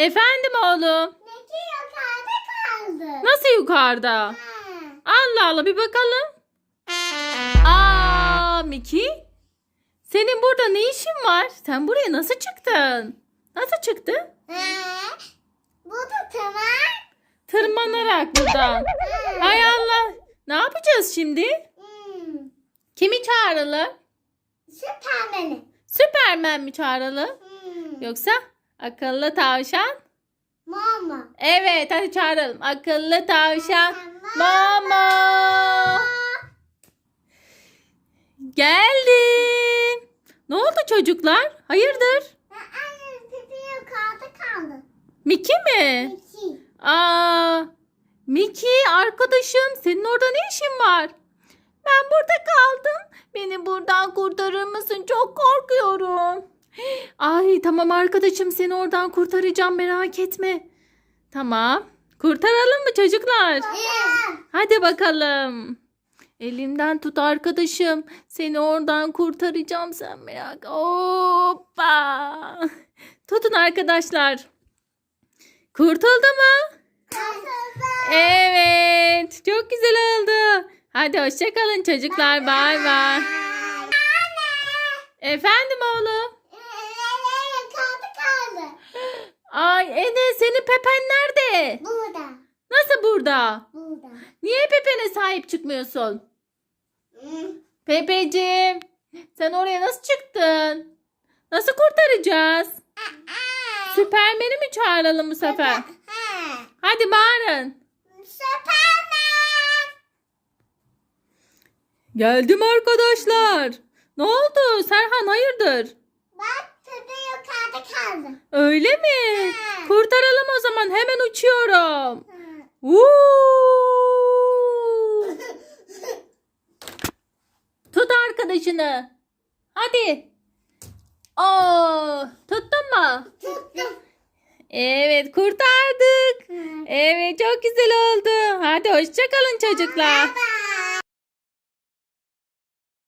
Efendim oğlum. Neki yukarıda kaldı. Nasıl yukarıda? Ha. Allah Allah bir bakalım. Aa Miki. Senin burada ne işin var? Sen buraya nasıl çıktın? Nasıl çıktın? Ha. Bu da tamam. Tırmanarak buradan. Hay Allah. Ne yapacağız şimdi? Hmm. Kimi çağıralım? Süpermeni. Süpermen mi çağıralım? Hmm. Yoksa akıllı tavşan? Mama. Evet hadi çağıralım. Akıllı tavşan. Mama. Geldim. Ne oldu çocuklar? Hayırdır? Anne pipi yukarıda kaldı. Miki mi? İki. Aa, Miki arkadaşım senin orada ne işin var? Ben burada kaldım. Beni buradan korkuyorum. Ay tamam arkadaşım seni oradan kurtaracağım merak etme. Tamam. Kurtaralım mı çocuklar? Hadi bakalım. Elimden tut arkadaşım. Seni oradan kurtaracağım sen merak. Hoppa. Tutun arkadaşlar. Kurtuldu mu? Evet. Çok güzel oldu. Hadi hoşçakalın çocuklar. Bay bay. Efendim oğlum. Yukarıda kaldı. Ay Enes senin Pepen nerede? Burada. Nasıl burada? Burada. Niye Pepe'ne sahip çıkmıyorsun? Hmm. Pepeciğim sen oraya nasıl çıktın? Nasıl kurtaracağız? Süpermen'i mi çağıralım bu sefer? Ha. Hadi bağırın. Süpermen. Geldim arkadaşlar. Ne oldu? Serhan hayırdır? Öyle mi? Ha. Kurtaralım o zaman. Hemen uçuyorum. Tut arkadaşını. Hadi. Oo, tuttun mu? Tuttum. Evet, kurtardık. Evet, çok güzel oldu. Hadi hoşça kalın çocuklar. Bye.